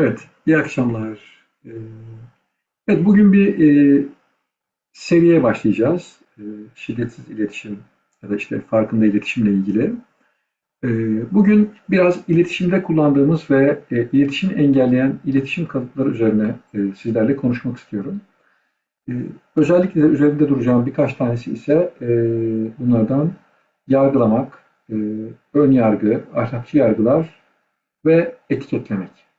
Evet, iyi akşamlar. Ee, Evet, bugün bir e, seriye başlayacağız. E, şiddetsiz iletişim ya da işte farkında iletişimle ilgili. E, bugün biraz iletişimde kullandığımız ve e, iletişimi engelleyen iletişim kalıpları üzerine e, sizlerle konuşmak istiyorum. E, özellikle de üzerinde duracağım birkaç tanesi ise e, bunlardan yargılamak, e, ön yargı, ahlakçı yargılar ve etiketlemek.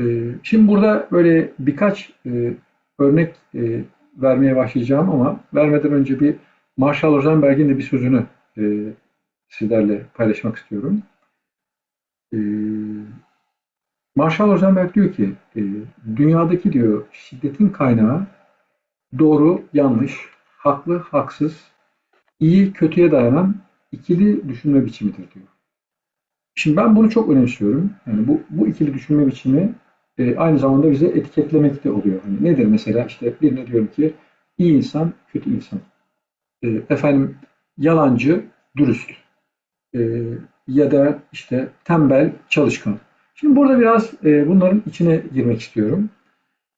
Ee, şimdi burada böyle birkaç e, örnek e, vermeye başlayacağım ama vermeden önce bir Marshall Rosenberg'in de bir sözünü e, sizlerle paylaşmak istiyorum. Marshall Rosenberg diyor ki, dünyadaki diyor şiddetin kaynağı doğru, yanlış, haklı, haksız, iyi, kötüye dayanan ikili düşünme biçimidir diyor. Şimdi ben bunu çok önemsiyorum. Yani bu, bu ikili düşünme biçimi e, aynı zamanda bize etiketlemek de oluyor. Hani nedir mesela? İşte birine diyorum ki iyi insan, kötü insan. E, efendim yalancı, dürüst. E, ya da işte tembel, çalışkan. Şimdi burada biraz e, bunların içine girmek istiyorum.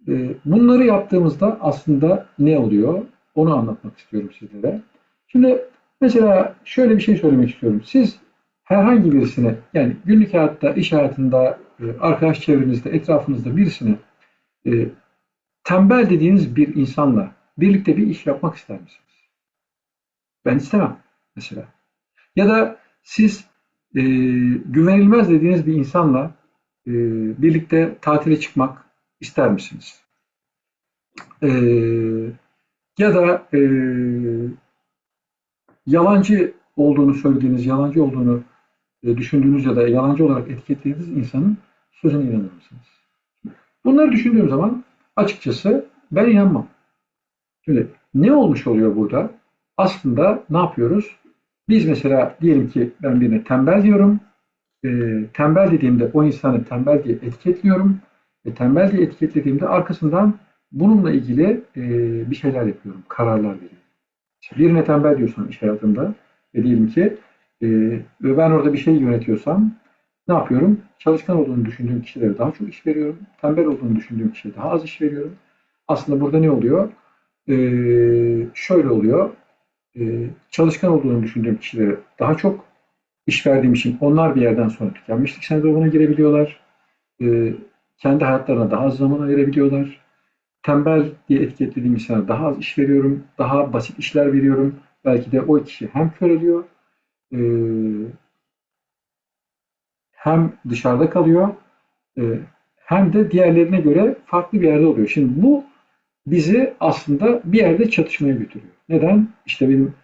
E, bunları yaptığımızda aslında ne oluyor? Onu anlatmak istiyorum sizlere. Şimdi mesela şöyle bir şey söylemek istiyorum. Siz herhangi birisine yani günlük hayatta, iş hayatında, e, arkadaş çevrenizde, etrafınızda birisine e, tembel dediğiniz bir insanla birlikte bir iş yapmak ister misiniz? Ben istemem mesela. Ya da siz e, güvenilmez dediğiniz bir insanla e, birlikte tatile çıkmak ister misiniz? E, ya da e, yalancı olduğunu söylediğiniz, yalancı olduğunu düşündüğünüz ya da yalancı olarak etiketlediğiniz insanın sözüne inanır mısınız? Bunları düşündüğüm zaman açıkçası ben inanmam. Şimdi ne olmuş oluyor burada? Aslında ne yapıyoruz? Biz mesela diyelim ki ben birine tembel diyorum. E, tembel dediğimde o insanı tembel diye etiketliyorum. E, tembel diye etiketlediğimde arkasından bununla ilgili e, bir şeyler yapıyorum. Kararlar veriyorum. Birine tembel diyorsan iş hayatında ve diyelim ki e, ve ben orada bir şey yönetiyorsam ne yapıyorum? Çalışkan olduğunu düşündüğüm kişilere daha çok iş veriyorum. Tembel olduğunu düşündüğüm kişilere daha az iş veriyorum. Aslında burada ne oluyor? E, şöyle oluyor. E, çalışkan olduğunu düşündüğüm kişilere daha çok iş verdiğim için onlar bir yerden sonra tükenmişlik sendromuna girebiliyorlar. E, kendi hayatlarına daha az zaman ayırabiliyorlar. Tembel diye etiketlediğim insana daha az iş veriyorum. Daha basit işler veriyorum. Belki de o kişi hem köreliyor e, hem dışarıda kalıyor e, hem de diğerlerine göre farklı bir yerde oluyor. Şimdi bu bizi aslında bir yerde çatışmaya götürüyor. Neden? İşte benim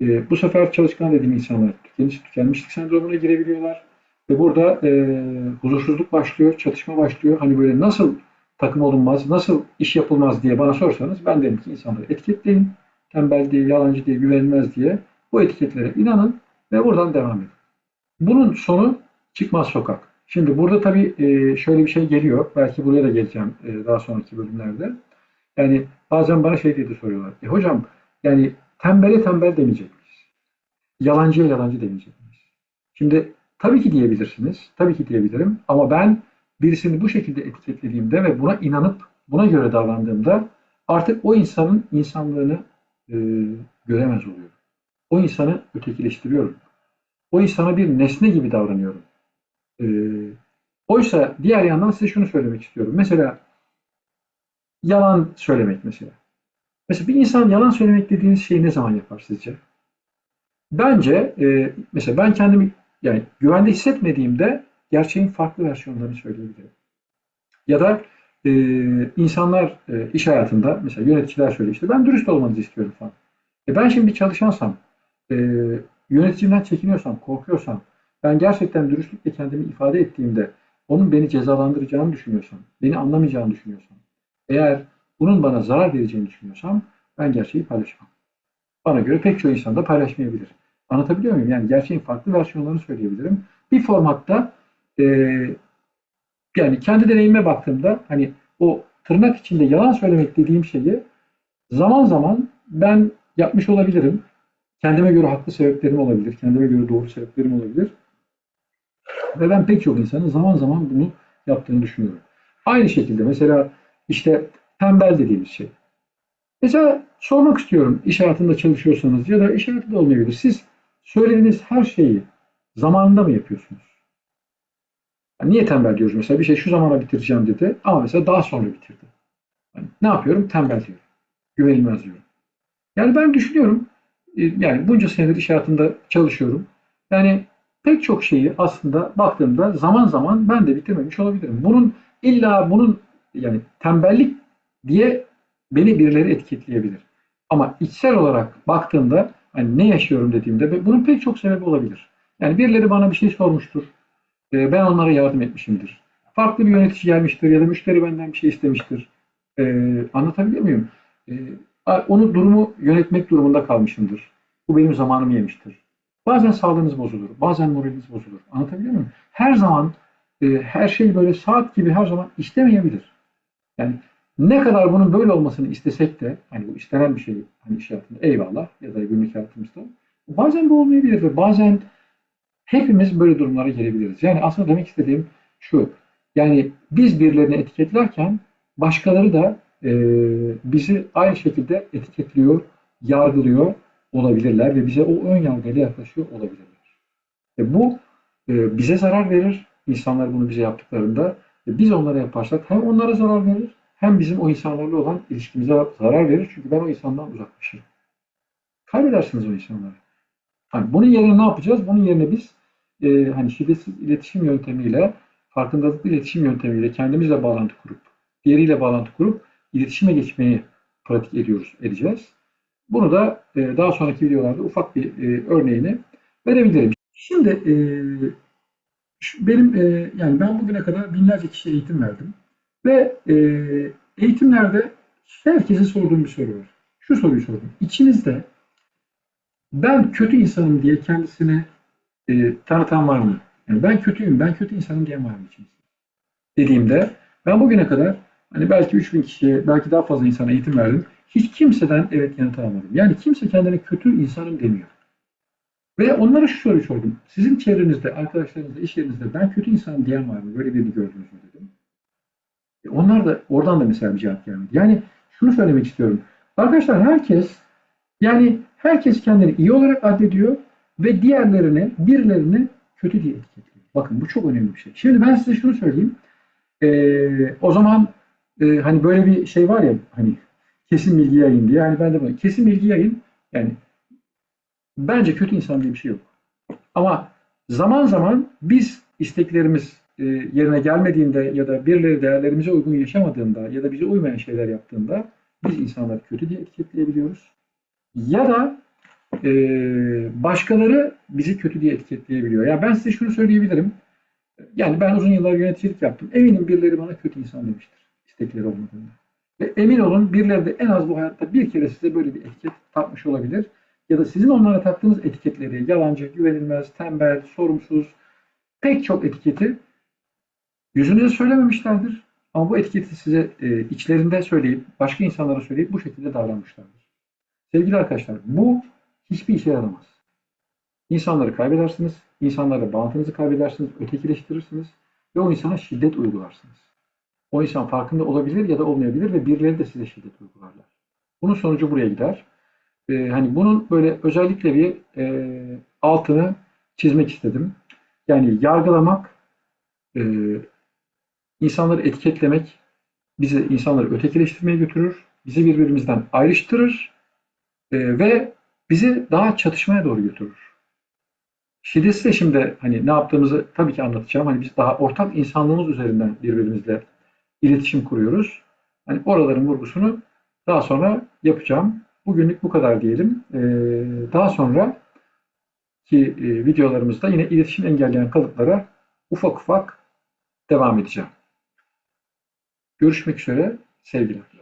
e, bu sefer çalışkan dediğim insanlar tükeniş, tükenmişlik sendromuna girebiliyorlar. Ve burada e, huzursuzluk başlıyor, çatışma başlıyor. Hani böyle nasıl takım olunmaz, nasıl iş yapılmaz diye bana sorsanız ben derim ki insanları etiketleyin. Tembel diye, yalancı diye, güvenilmez diye. Bu etiketlere inanın ve buradan devam edin. Bunun sonu çıkmaz sokak. Şimdi burada tabii e, şöyle bir şey geliyor. Belki buraya da geleceğim e, daha sonraki bölümlerde. Yani bazen bana şey diye soruyorlar. E hocam yani tembele tembel demeyecek miyiz? Yalancıya yalancı demeyecek miyiz? Şimdi tabii ki diyebilirsiniz. Tabii ki diyebilirim. Ama ben birisini bu şekilde etiketlediğimde ve buna inanıp buna göre davrandığımda artık o insanın insanlığını e, göremez oluyorum. O insanı ötekileştiriyorum. O insana bir nesne gibi davranıyorum. Ee, oysa diğer yandan size şunu söylemek istiyorum. Mesela yalan söylemek mesela. Mesela bir insan yalan söylemek dediğiniz şeyi ne zaman yapar sizce? Bence e, mesela ben kendimi yani güvende hissetmediğimde gerçeğin farklı versiyonlarını söyleyebilirim. Ya da e, insanlar e, iş hayatında mesela yöneticiler söylüyor işte ben dürüst olmanızı istiyorum falan. E ben şimdi bir çalışansam e, yöneticimden çekiniyorsam, korkuyorsam, ben gerçekten dürüstlükle kendimi ifade ettiğimde onun beni cezalandıracağını düşünüyorsam, beni anlamayacağını düşünüyorsam, eğer bunun bana zarar vereceğini düşünüyorsam ben gerçeği paylaşmam. Bana göre pek çoğu insan da paylaşmayabilir. Anlatabiliyor muyum? Yani gerçeğin farklı versiyonlarını söyleyebilirim. Bir formatta e, yani kendi deneyime baktığımda hani o tırnak içinde yalan söylemek dediğim şeyi zaman zaman ben yapmış olabilirim. Kendime göre haklı sebeplerim olabilir. Kendime göre doğru sebeplerim olabilir. Ve ben pek çok insanın zaman zaman bunu yaptığını düşünüyorum. Aynı şekilde mesela işte tembel dediğimiz şey. Mesela sormak istiyorum iş hayatında çalışıyorsanız ya da iş hayatında olmayabilir. Siz söylediğiniz her şeyi zamanında mı yapıyorsunuz? Yani niye tembel diyoruz mesela? Bir şey şu zamana bitireceğim dedi ama mesela daha sonra bitirdi. Yani ne yapıyorum? Tembel diyorum. Güvenilmez diyorum. Yani ben düşünüyorum, yani bunca senedir iş hayatında çalışıyorum. Yani pek çok şeyi aslında baktığımda zaman zaman ben de bitirmemiş olabilirim. Bunun illa bunun yani tembellik diye beni birileri etiketleyebilir. Ama içsel olarak baktığımda hani ne yaşıyorum dediğimde bunun pek çok sebebi olabilir. Yani birileri bana bir şey sormuştur. E, Ben onlara yardım etmişimdir. Farklı bir yönetici gelmiştir ya da müşteri benden bir şey istemiştir. E, anlatabiliyor muyum? Onu durumu yönetmek durumunda kalmışımdır. Bu benim zamanımı yemiştir. Bazen sağlığınız bozulur, bazen moraliniz bozulur. Anlatabiliyor muyum? Her zaman e, her şey böyle saat gibi her zaman işlemeyebilir. Yani ne kadar bunun böyle olmasını istesek de hani bu istenen bir şey hani iş hayatında eyvallah ya da günlük hayatımızda bazen bu olmayabilir ve bazen hepimiz böyle durumlara gelebiliriz. Yani aslında demek istediğim şu. Yani biz birilerini etiketlerken başkaları da e, bizi aynı şekilde etiketliyor, yargılıyor olabilirler ve bize o ön yargıyla yaklaşıyor olabilirler. E, bu e, bize zarar verir. İnsanlar bunu bize yaptıklarında e, biz onlara yaparsak hem onlara zarar verir hem bizim o insanlarla olan ilişkimize zarar verir. Çünkü ben o insandan uzaklaşırım. Kaybedersiniz o insanları. Hani bunun yerine ne yapacağız? Bunun yerine biz e, hani şiddetsiz iletişim yöntemiyle, farkındalıklı iletişim yöntemiyle kendimizle bağlantı kurup, diğeriyle bağlantı kurup iletişime geçmeyi pratik ediyoruz, edeceğiz. Bunu da e, daha sonraki videolarda ufak bir e, örneğini verebilirim. Şimdi e, benim e, yani ben bugüne kadar binlerce kişiye eğitim verdim ve e, eğitimlerde herkese sorduğum bir soru var. Şu soruyu sordum. İçinizde ben kötü insanım diye kendisini e, tanıtan var mı? Yani ben kötüyüm, ben kötü insanım diyen var mı içinizde? Dediğimde ben bugüne kadar hani belki 3000 kişiye, belki daha fazla insana eğitim verdim. Hiç kimseden evet yanıt alamadım. Yani kimse kendine kötü insanım demiyor. Ve onlara şu soruyu sordum. Sizin çevrenizde, arkadaşlarınızda, iş yerinizde ben kötü insanım diyen var mı? Böyle birini gördünüz mü dedim. E onlar da oradan da mesela bir cevap gelmedi. Yani şunu söylemek istiyorum. Arkadaşlar herkes yani herkes kendini iyi olarak addediyor ve diğerlerini, birilerini kötü diye etiketliyor. Bakın bu çok önemli bir şey. Şimdi ben size şunu söyleyeyim. Ee, o zaman e, hani böyle bir şey var ya hani kesin bilgi yayın diye. Yani ben de bunu kesin bilgi yayın yani bence kötü insan diye bir şey yok. Ama zaman zaman biz isteklerimiz e, yerine gelmediğinde ya da birileri değerlerimize uygun yaşamadığında ya da bize uymayan şeyler yaptığında biz insanları kötü diye etiketleyebiliyoruz. Ya da e, başkaları bizi kötü diye etiketleyebiliyor. Ya yani ben size şunu söyleyebilirim. Yani ben uzun yıllar yöneticilik yaptım. Eminim birileri bana kötü insan demiştir. İstekleri olmadığında. Ve emin olun birileri de en az bu hayatta bir kere size böyle bir etiket takmış olabilir. Ya da sizin onlara taktığınız etiketleri, yalancı, güvenilmez, tembel, sorumsuz, pek çok etiketi yüzünüze söylememişlerdir. Ama bu etiketi size e, içlerinde söyleyip, başka insanlara söyleyip bu şekilde davranmışlardır. Sevgili arkadaşlar, bu hiçbir işe yaramaz. İnsanları kaybedersiniz, insanlarla bağlantınızı kaybedersiniz, ötekileştirirsiniz ve o insana şiddet uygularsınız. O insan farkında olabilir ya da olmayabilir ve birileri de size şiddet uygularlar. Bunun sonucu buraya gider. Ee, hani bunun böyle özellikle bir e, altını çizmek istedim. Yani yargılamak, e, insanları etiketlemek bizi insanları ötekileştirmeye götürür, bizi birbirimizden ayrıştırır e, ve bizi daha çatışmaya doğru götürür. Şiddetsiz de şimdi hani ne yaptığımızı tabii ki anlatacağım. Hani biz daha ortak insanlığımız üzerinden birbirimizle iletişim kuruyoruz. Hani oraların vurgusunu daha sonra yapacağım. Bugünlük bu kadar diyelim. Ee, daha sonra ki e, videolarımızda yine iletişim engelleyen kalıplara ufak ufak devam edeceğim. Görüşmek üzere. Sevgiler.